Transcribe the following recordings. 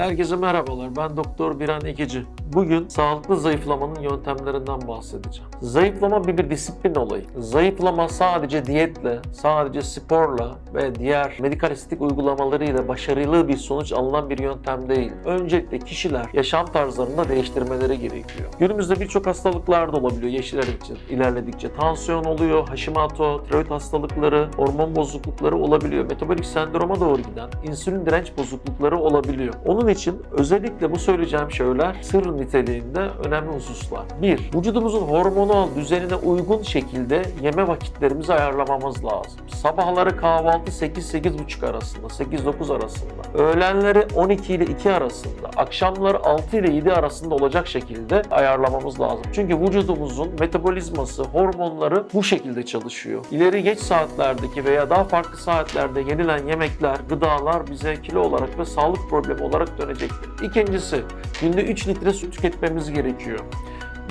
Herkese merhabalar. Ben Doktor Biran Ekici. Bugün sağlıklı zayıflamanın yöntemlerinden bahsedeceğim. Zayıflama bir, bir disiplin olayı. Zayıflama sadece diyetle, sadece sporla ve diğer medikal estetik uygulamalarıyla başarılı bir sonuç alınan bir yöntem değil. Öncelikle kişiler yaşam tarzlarını da değiştirmeleri gerekiyor. Günümüzde birçok hastalıklar da olabiliyor yaş ilerledikçe. ilerledikçe. Tansiyon oluyor, Hashimoto, tiroid hastalıkları, hormon bozuklukları olabiliyor. Metabolik sendroma doğru giden insülin direnç bozuklukları olabiliyor. Onun için özellikle bu söyleyeceğim şeyler sır niteliğinde önemli hususlar. 1. Vücudumuzun hormonal düzenine uygun şekilde yeme vakitlerimizi ayarlamamız lazım. Sabahları kahvaltı 8-8.30 arasında, 8-9 arasında. Öğlenleri 12 ile 2 arasında, akşamları 6 ile 7 arasında olacak şekilde ayarlamamız lazım. Çünkü vücudumuzun metabolizması, hormonları bu şekilde çalışıyor. İleri geç saatlerdeki veya daha farklı saatlerde yenilen yemekler, gıdalar bize kilo olarak ve sağlık problemi olarak dönecektir. İkincisi, günde 3 litre su tüketmemiz gerekiyor.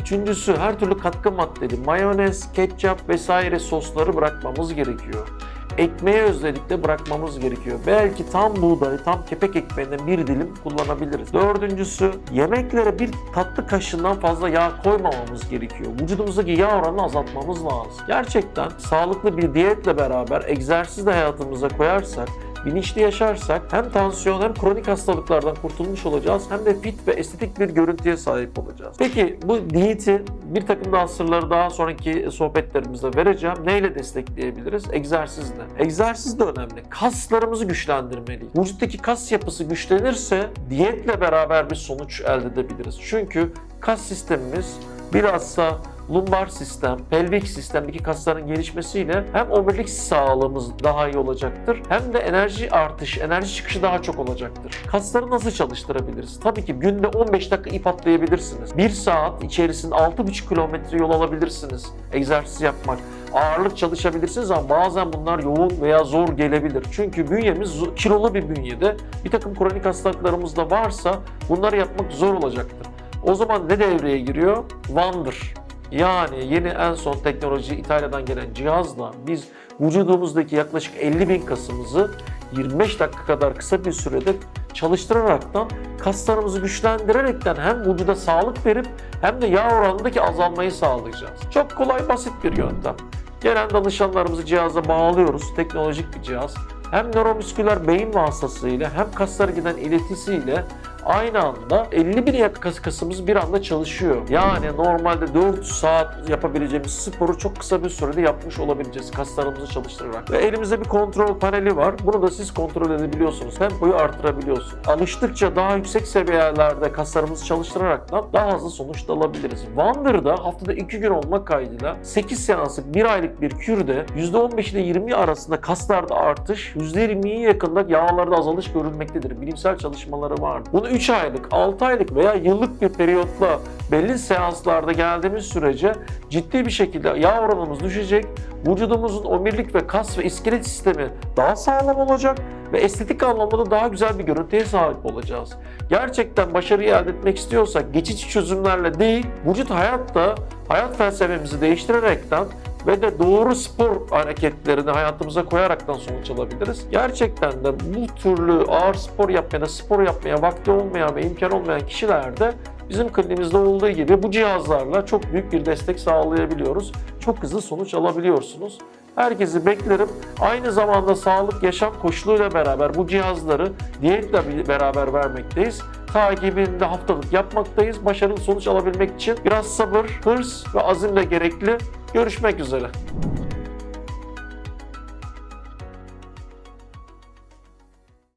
Üçüncüsü her türlü katkı maddeli, mayonez, ketçap vesaire sosları bırakmamız gerekiyor. Ekmeği özellikle bırakmamız gerekiyor. Belki tam buğday, tam kepek ekmeğinden bir dilim kullanabiliriz. Dördüncüsü yemeklere bir tatlı kaşığından fazla yağ koymamamız gerekiyor. Vücudumuzdaki yağ oranını azaltmamız lazım. Gerçekten sağlıklı bir diyetle beraber egzersiz de hayatımıza koyarsak bilinçli yaşarsak hem tansiyon hem kronik hastalıklardan kurtulmuş olacağız hem de fit ve estetik bir görüntüye sahip olacağız. Peki bu diyeti bir takım daha sırları daha sonraki sohbetlerimizde vereceğim. Neyle destekleyebiliriz? Egzersizle. Egzersiz de önemli. Kaslarımızı güçlendirmeliyiz. Vücuttaki kas yapısı güçlenirse diyetle beraber bir sonuç elde edebiliriz. Çünkü kas sistemimiz bilhassa lumbar sistem, pelvik sistemdeki kasların gelişmesiyle hem omurilik sağlığımız daha iyi olacaktır hem de enerji artışı, enerji çıkışı daha çok olacaktır. Kasları nasıl çalıştırabiliriz? Tabii ki günde 15 dakika ip atlayabilirsiniz. 1 saat içerisinde 6,5 kilometre yol alabilirsiniz egzersiz yapmak. Ağırlık çalışabilirsiniz ama bazen bunlar yoğun veya zor gelebilir. Çünkü bünyemiz kilolu bir bünyede bir takım kronik hastalıklarımız da varsa bunları yapmak zor olacaktır. O zaman ne devreye giriyor? Wonder. Yani yeni en son teknoloji İtalya'dan gelen cihazla biz vücudumuzdaki yaklaşık 50 bin kasımızı 25 dakika kadar kısa bir sürede çalıştıraraktan kaslarımızı güçlendirerekten hem vücuda sağlık verip hem de yağ oranındaki azalmayı sağlayacağız. Çok kolay basit bir yöntem. Gelen danışanlarımızı cihaza bağlıyoruz. Teknolojik bir cihaz. Hem nöromüsküler beyin vasıtasıyla hem kaslara giden iletisiyle aynı anda 50 bin yakın kas kasımız bir anda çalışıyor. Yani normalde 4 saat yapabileceğimiz sporu çok kısa bir sürede yapmış olabileceğiz kaslarımızı çalıştırarak. Ve elimizde bir kontrol paneli var. Bunu da siz kontrol edebiliyorsunuz. Tempoyu artırabiliyorsunuz. Alıştıkça daha yüksek seviyelerde kaslarımızı çalıştırarak da daha hızlı sonuç da alabiliriz. Wonder'da haftada 2 gün olmak kaydıyla 8 seanslık 1 aylık bir kürde %15 ile 20 arasında kaslarda artış, %20'ye yakında yağlarda azalış görülmektedir. Bilimsel çalışmaları var. Bunu 3 aylık, 6 aylık veya yıllık bir periyotla belli seanslarda geldiğimiz sürece ciddi bir şekilde yağ oranımız düşecek. Vücudumuzun omurilik ve kas ve iskelet sistemi daha sağlam olacak ve estetik anlamda da daha güzel bir görüntüye sahip olacağız. Gerçekten başarıyı elde etmek istiyorsak geçici çözümlerle değil, vücut hayatta hayat felsefemizi değiştirerekten ve de doğru spor hareketlerini hayatımıza koyaraktan sonuç alabiliriz. Gerçekten de bu türlü ağır spor yapmaya spor yapmaya vakti olmayan ve imkan olmayan kişilerde bizim kliniğimizde olduğu gibi bu cihazlarla çok büyük bir destek sağlayabiliyoruz. Çok hızlı sonuç alabiliyorsunuz. Herkesi beklerim. Aynı zamanda sağlık yaşam koşuluyla beraber bu cihazları diyetle beraber vermekteyiz. Takibini de haftalık yapmaktayız. Başarılı sonuç alabilmek için biraz sabır, hırs ve azimle gerekli. Görüşmek üzere.